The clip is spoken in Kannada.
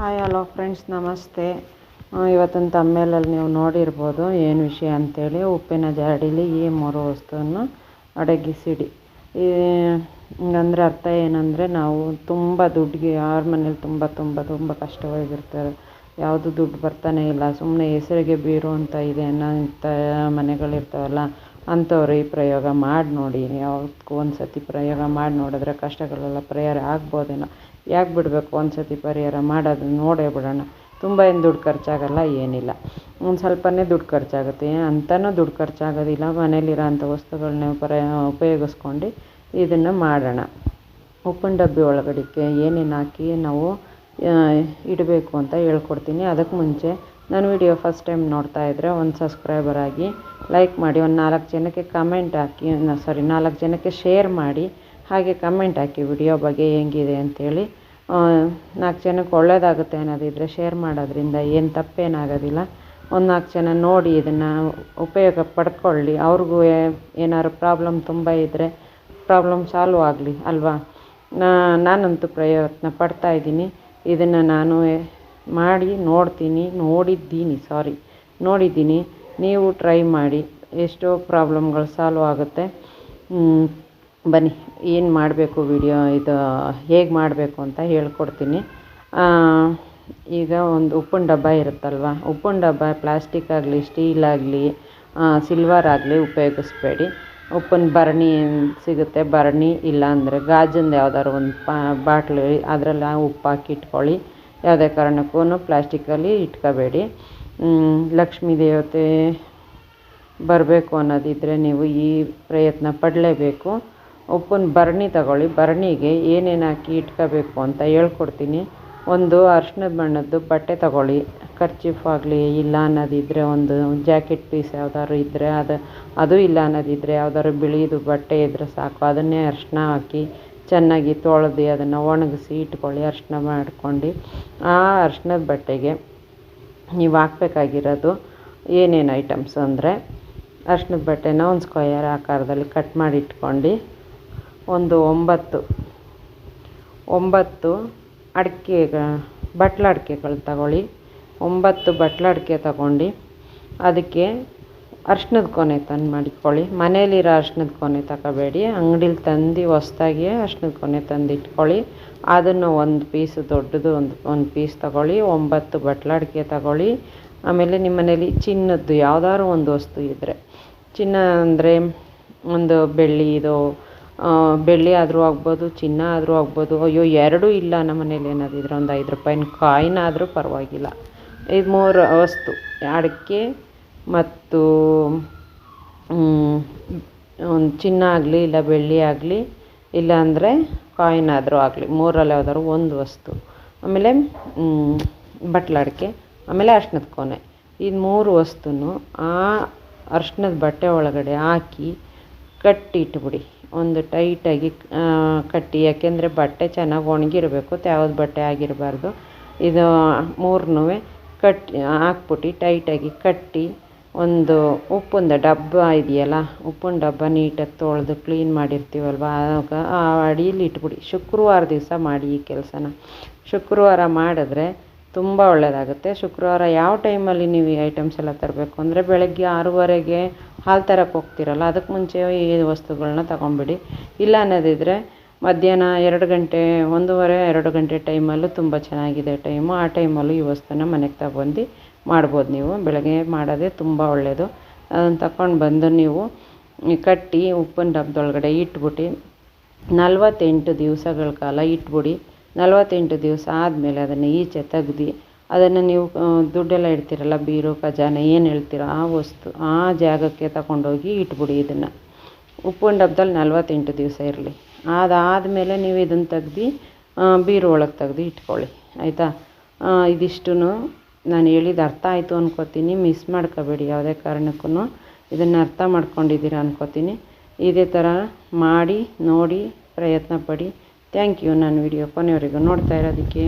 ಹಾಯ್ ಹಲೋ ಫ್ರೆಂಡ್ಸ್ ನಮಸ್ತೆ ಇವತ್ತಿನ ತಮ್ಮೇಲಲ್ಲಿ ನೀವು ನೋಡಿರ್ಬೋದು ಏನು ವಿಷಯ ಅಂಥೇಳಿ ಉಪ್ಪಿನ ಜಾಡೀಲಿ ಈ ಮೂರು ವಸ್ತುವನ್ನು ಅಡಗಿಸಿಡಿ. ಹಂಗಂದ್ರೆ ಅರ್ಥ ಏನಂದರೆ ನಾವು ತುಂಬ ದುಡ್ಡಿಗೆ, ಯಾರ ಮನೇಲಿ ತುಂಬ ತುಂಬ ತುಂಬ ಕಷ್ಟವಾಗಿರ್ತಾರೆ. ಯಾವುದು ದುಡ್ಡು ಬರ್ತಾನೆ ಇಲ್ಲ. ಸುಮ್ಮನೆ ಹೆಸರಿಗೆ ಬೀರು ಅಂತ ಇದೆ ಅನ್ನೋಂಥ ಮನೆಗಳಿರ್ತಾವಲ್ಲ ಅಂಥವ್ರು ಈ ಪ್ರಯೋಗ ಮಾಡಿ ನೋಡಿ, ಯಾವ್ದಕ್ಕೂ ಒಂದು ಸತಿ ಪ್ರಯೋಗ ಮಾಡಿ ನೋಡಿದ್ರೆ ಕಷ್ಟಗಳೆಲ್ಲ ಪರಿಹಾರ ಆಗ್ಬೋದೇನೋ. ಯಾಕೆ ಬಿಡಬೇಕು ಒಂದು ಸತಿ ಪರಿಹಾರ ಮಾಡೋದು ನೋಡೇ ಬಿಡೋಣ. ತುಂಬ ಏನು ದುಡ್ಡು ಖರ್ಚಾಗಲ್ಲ, ಏನಿಲ್ಲ. ಒಂದು ಸ್ವಲ್ಪನೇ ದುಡ್ಡು ಖರ್ಚಾಗುತ್ತೆ. ಅಂತನೂ ದುಡ್ಡು ಖರ್ಚಾಗೋದಿಲ್ಲ. ಮನೇಲಿರೋ ಅಂಥ ವಸ್ತುಗಳನ್ನ ಪರ ಉಪಯೋಗಿಸ್ಕೊಂಡು ಇದನ್ನು ಮಾಡೋಣ. ಉಪ್ಪಿನ ಡಬ್ಬಿ ಒಳಗಡೆಗೆ ಏನೇನು ಹಾಕಿ ನಾವು ಇಡಬೇಕು ಅಂತ ಹೇಳ್ಕೊಡ್ತೀನಿ. ಅದಕ್ಕೆ ಮುಂಚೆ ನನ್ನ ವಿಡಿಯೋ ಫಸ್ಟ್ ಟೈಮ್ ನೋಡ್ತಾ ಇದ್ದರೆ ಒಂದು ಸಬ್ಸ್ಕ್ರೈಬರ್ ಆಗಿ ಲೈಕ್ ಮಾಡಿ, ಒಂದು ನಾಲ್ಕು ಜನಕ್ಕೆ ಕಮೆಂಟ್ ಹಾಕಿ ಸಾರಿ ನಾಲ್ಕು ಜನಕ್ಕೆ ಶೇರ್ ಮಾಡಿ, ಹಾಗೆ ಕಮೆಂಟ್ ಹಾಕಿ ವಿಡಿಯೋ ಬಗ್ಗೆ ಹೆಂಗಿದೆ ಅಂಥೇಳಿ ನಾಲ್ಕು ಜನಕ್ಕೆ ಒಳ್ಳೆಯದಾಗುತ್ತೆ ಅನ್ನೋದಿದ್ದರೆ ಶೇರ್ ಮಾಡೋದ್ರಿಂದ ಏನು ತಪ್ಪೇನಾಗೋದಿಲ್ಲ. ಒಂದು ನಾಲ್ಕು ಜನ ನೋಡಿ ಇದನ್ನು ಉಪಯೋಗ ಪಡ್ಕೊಳ್ಳಿ. ಅವ್ರಿಗೂ ಏನಾದ್ರು ಪ್ರಾಬ್ಲಮ್ ತುಂಬ ಇದ್ದರೆ ಪ್ರಾಬ್ಲಮ್ ಸಾಲ್ವ್ ಆಗಲಿ, ಅಲ್ವಾ? ನಾನಂತೂ ಪ್ರಯತ್ನ ಪಡ್ತಾಯಿದ್ದೀನಿ ಇದನ್ನು ನಾನು ಮಾಡಿ ನೋಡ್ತೀನಿ, ನೋಡಿದ್ದೀನಿ ಸಾರಿ ನೋಡಿದ್ದೀನಿ, ನೀವು ಟ್ರೈ ಮಾಡಿ. ಎಷ್ಟೋ ಪ್ರಾಬ್ಲಮ್ಗಳು ಸಾಲ್ವ್ ಆಗುತ್ತೆ. ಬನ್ನಿ, ಏನು ಮಾಡಬೇಕು ವಿಡಿಯೋ ಇದು, ಹೇಗೆ ಮಾಡಬೇಕು ಅಂತ ಹೇಳ್ಕೊಡ್ತೀನಿ. ಈಗ ಒಂದು ಉಪ್ಪಿನ ಡಬ್ಬ ಇರುತ್ತಲ್ವ? ಉಪ್ಪಿನ ಡಬ್ಬ ಪ್ಲಾಸ್ಟಿಕ್ ಆಗಲಿ ಸ್ಟೀಲ್ ಆಗಲಿ ಸಿಲ್ವರ್ ಆಗಲಿ ಉಪಯೋಗಿಸ್ಬೇಡಿ. ಉಪ್ಪಿನ ಭರಣಿ ಸಿಗುತ್ತೆ ಭರಣಿ ಇಲ್ಲಾಂದರೆ ಗಾಜಿಂದು ಯಾವ್ದಾದ್ರು ಒಂದು ಪಾ ಬಾಟ್ಲಿ ಅದರಲ್ಲಿ ಉಪ್ಪು ಹಾಕಿ ಇಟ್ಕೊಳ್ಳಿ. ಯಾವುದೇ ಕಾರಣಕ್ಕೂ ಪ್ಲಾಸ್ಟಿಕಲ್ಲಿ ಇಟ್ಕೋಬೇಡಿ. ಲಕ್ಷ್ಮೀ ದೇವತೆ ಬರಬೇಕು ಅನ್ನೋದಿದ್ದರೆ ನೀವು ಈ ಪ್ರಯತ್ನ ಪಡಲೇಬೇಕು. ಉಪ್ಪಿನ ಭರಣಿ ತಗೊಳ್ಳಿ. ಭರಣಿಗೆ ಏನೇನು ಹಾಕಿ ಇಟ್ಕೋಬೇಕು ಅಂತ ಹೇಳ್ಕೊಡ್ತೀನಿ. ಒಂದು ಅರ್ಶಿಣದ ಬಣ್ಣದ್ದು ಬಟ್ಟೆ ತಗೊಳ್ಳಿ. ಕರ್ಚೀಫ್ ಆಗಲಿ, ಇಲ್ಲ ಅನ್ನೋದಿದ್ದರೆ ಒಂದು ಜಾಕೆಟ್ ಪೀಸ್ ಯಾವ್ದಾದ್ರು ಇದ್ದರೆ ಅದು ಅದು ಇಲ್ಲ ಅನ್ನೋದಿದ್ದರೆ ಯಾವ್ದಾದ್ರು ಬಿಳಿದು ಬಟ್ಟೆ ಇದ್ದರೆ ಸಾಕು. ಅದನ್ನೇ ಅರಿಶಿನ ಹಾಕಿ ಚೆನ್ನಾಗಿ ತೊಳೆದು ಅದನ್ನು ಒಣಗಿಸಿ ಇಟ್ಕೊಳ್ಳಿ ಅರಿಶಿನ ಮಾಡ್ಕೊಂಡು. ಆ ಅರ್ಶಿಣದ ಬಟ್ಟೆಗೆ ನೀವು ಹಾಕ್ಬೇಕಾಗಿರೋದು ಏನೇನು ಐಟಮ್ಸ್ ಅಂದರೆ ಅರ್ಶಿಣದ ಬಟ್ಟೆನ ಒಂದು ಸ್ಕ್ವಯರ್ ಆಕಾರದಲ್ಲಿ ಕಟ್ ಮಾಡಿ ಇಟ್ಕೊಂಡು ಒಂದು ಒಂಬತ್ತು ಒಂಬತ್ತು ಅಡಿಕೆ ಬಟ್ಲು ಅಡಿಕೆಗಳು ತಗೊಳ್ಳಿ. ಒಂಬತ್ತು ಬಟ್ಲು ಅಡಿಕೆ ತಗೊಂಡು ಅದಕ್ಕೆ ಅರ್ಶಿಣದ ಕೊನೆ ತಂದು ಮಾಡಿಕೊಳ್ಳಿ. ಮನೇಲಿರೋ ಅರ್ಶಿಣದ ಕೊನೆ ತಗೋಬೇಡಿ. ಅಂಗಡೀಲಿ ತಂದು ಹೊಸ್ದಾಗಿ ಅರ್ಶಿಣದ ಕೊನೆ ತಂದು ಇಟ್ಕೊಳ್ಳಿ. ಅದನ್ನು ಒಂದು ಪೀಸ್ ದೊಡ್ಡದು ಒಂದು ಒಂದು ಪೀಸ್ ತಗೊಳ್ಳಿ. ಒಂಬತ್ತು ಬಟ್ಲು ಅಡಿಕೆ ತಗೊಳ್ಳಿ. ಆಮೇಲೆ ನಿಮ್ಮ ಮನೇಲಿ ಚಿನ್ನದ್ದು ಯಾವ್ದಾದ್ರು ಒಂದು ವಸ್ತು ಇದ್ದರೆ ಚಿನ್ನ ಅಂದರೆ ಒಂದು ಬೆಳ್ಳಿದು ಬೆಳ್ಳಿ ಆದರೂ ಆಗ್ಬೋದು, ಚಿನ್ನ ಆದರೂ ಆಗ್ಬೋದು. ಅಯ್ಯೋ, ಎರಡೂ ಇಲ್ಲ ನಮ್ಮ ಮನೇಲಿ ಏನಾದಿದ್ರೆ ಒಂದು ಐದು ರೂಪಾಯಿನ ಕಾಯಿನ್ ಆದರೂ ಪರವಾಗಿಲ್ಲ. ಇದು ಮೂರು ವಸ್ತು. ಅಡಿಕೆ ಮತ್ತು ಒಂದು ಚಿನ್ನ ಆಗಲಿ ಇಲ್ಲ ಬೆಳ್ಳಿ ಆಗಲಿ ಇಲ್ಲಾಂದರೆ ಕಾಯಿನ್ ಆದರೂ ಆಗಲಿ ಮೂರಲ್ಲಿ ಯಾವ್ದಾದ್ರು ಒಂದು ವಸ್ತು. ಆಮೇಲೆ ಬಟ್ಲಡಿಕೆ, ಆಮೇಲೆ ಅರ್ಶಿಣದ ಕೊನೆ ಇದು ಮೂರು ವಸ್ತುನು ಆ ಅರ್ಶಿಣದ ಬಟ್ಟೆ ಒಳಗಡೆ ಹಾಕಿ ಕಟ್ಟಿ ಇಟ್ಬಿಡಿ. ಒಂದು ಟೈಟಾಗಿ ಕಟ್ಟಿ, ಯಾಕೆಂದರೆ ಬಟ್ಟೆ ಚೆನ್ನಾಗಿ ಒಣಗಿರಬೇಕು ತ್ಯಾವದ ಬಟ್ಟೆ ಆಗಿರಬಾರ್ದು. ಇದು ಮೂರನ್ನೂ ಕಟ್ಟಿ, ಹಾಕ್ಬಿಟ್ಟು ಟೈಟಾಗಿ ಕಟ್ಟಿ ಒಂದು ಉಪ್ಪಿಂದು ಡಬ್ಬ ಇದೆಯಲ್ಲ, ಉಪ್ಪಿನ ಡಬ್ಬ ನೀಟಾಗಿ ತೊಳೆದು ಕ್ಲೀನ್ ಮಾಡಿರ್ತೀವಲ್ವ? ಆಗ ಆ ಅಡೀಲಿ ಇಟ್ಬಿಡಿ. ಶುಕ್ರವಾರ ದಿವಸ ಮಾಡಿ ಈ ಕೆಲಸನ. ಶುಕ್ರವಾರ ಮಾಡಿದ್ರೆ ತುಂಬ ಒಳ್ಳೆಯದಾಗುತ್ತೆ ಶುಕ್ರವಾರ ಯಾವ ಟೈಮಲ್ಲಿ ನೀವು ಈ ಐಟಮ್ಸ್ ಎಲ್ಲ ತರಬೇಕು ಅಂದರೆ ಬೆಳಗ್ಗೆ ಆರೂವರೆಗೆ ಹಾಲು ತರಕ್ಕೆ ಹೋಗ್ತೀರಲ್ಲ ಅದಕ್ಕೆ ಮುಂಚೆ ಈ ವಸ್ತುಗಳನ್ನ ತಗೊಂಬಿಡಿ ಇಲ್ಲ ಅನ್ನೋದಿದ್ರೆ ಮಧ್ಯಾಹ್ನ ಎರಡು ಗಂಟೆ, ಒಂದೂವರೆ, ಎರಡು ಗಂಟೆ ಟೈಮಲ್ಲೂ ತುಂಬ ಚೆನ್ನಾಗಿದೆ ಟೈಮು. ಆ ಟೈಮಲ್ಲೂ ಈ ವಸ್ತುನ ಮನೆಗೆ ತಗೊಂಡು ಮಾಡ್ಬೋದು ನೀವು. ಬೆಳಗ್ಗೆ ಮಾಡೋದೇ ತುಂಬ ಒಳ್ಳೆಯದು ಅದನ್ನು ತಕೊಂಡು ಬಂದು ನೀವು ಕಟ್ಟಿ ಉಪ್ಪಿನ ಡಬ್ದೊಳಗಡೆ ಇಟ್ಬಿಟ್ಟು ನಲ್ವತ್ತೆಂಟು ದಿವಸಗಳ ಕಾಲ ಇಟ್ಬಿಡಿ. ನಲ್ವತ್ತೆಂಟು ದಿವಸ ಆದಮೇಲೆ ಅದನ್ನು ಈಚೆ ತೆಗ್ದು, ಅದನ್ನು ನೀವು ದುಡ್ಡೆಲ್ಲ ಇಡ್ತೀರಲ್ಲ, ಬೀರು, ಖಜಾನೆ ಏನು ಹೇಳ್ತೀರೋ ಆ ವಸ್ತು, ಆ ಜಾಗಕ್ಕೆ ತಗೊಂಡೋಗಿ ಇಟ್ಬಿಡಿ ಇದನ್ನು. ಉಪ್ಪಿನ ಡಬ್ಬದಲ್ಲಿ ನಲ್ವತ್ತೆಂಟು ದಿವಸ ಇರಲಿ. ಅದಾದಮೇಲೆ ನೀವು ಇದನ್ನು ತೆಗ್ದು ಬೀರು ಒಳಗೆ ತೆಗ್ದು ಇಟ್ಕೊಳ್ಳಿ. ಆಯಿತಾ? ಇದಿಷ್ಟು ನಾನು ಹೇಳಿದ ಅರ್ಥ ಆಯಿತು ಅನ್ಕೋತೀನಿ. ಮಿಸ್ ಮಾಡ್ಕೋಬೇಡಿ ಯಾವುದೇ ಕಾರಣಕ್ಕೂ ಇದನ್ನು ಅರ್ಥ ಮಾಡ್ಕೊಂಡಿದ್ದೀರ ಅನ್ಕೋತೀನಿ. ಇದೇ ಥರ ಮಾಡಿ, ನೋಡಿ ಪ್ರಯತ್ನ ಪಡಿ. ಥ್ಯಾಂಕ್ ಯು ನಾನು ವಿಡಿಯೋ ಕೊನೆಯವರೆಗೂ ನೋಡ್ತಾ ಇರೋದಕ್ಕೆ.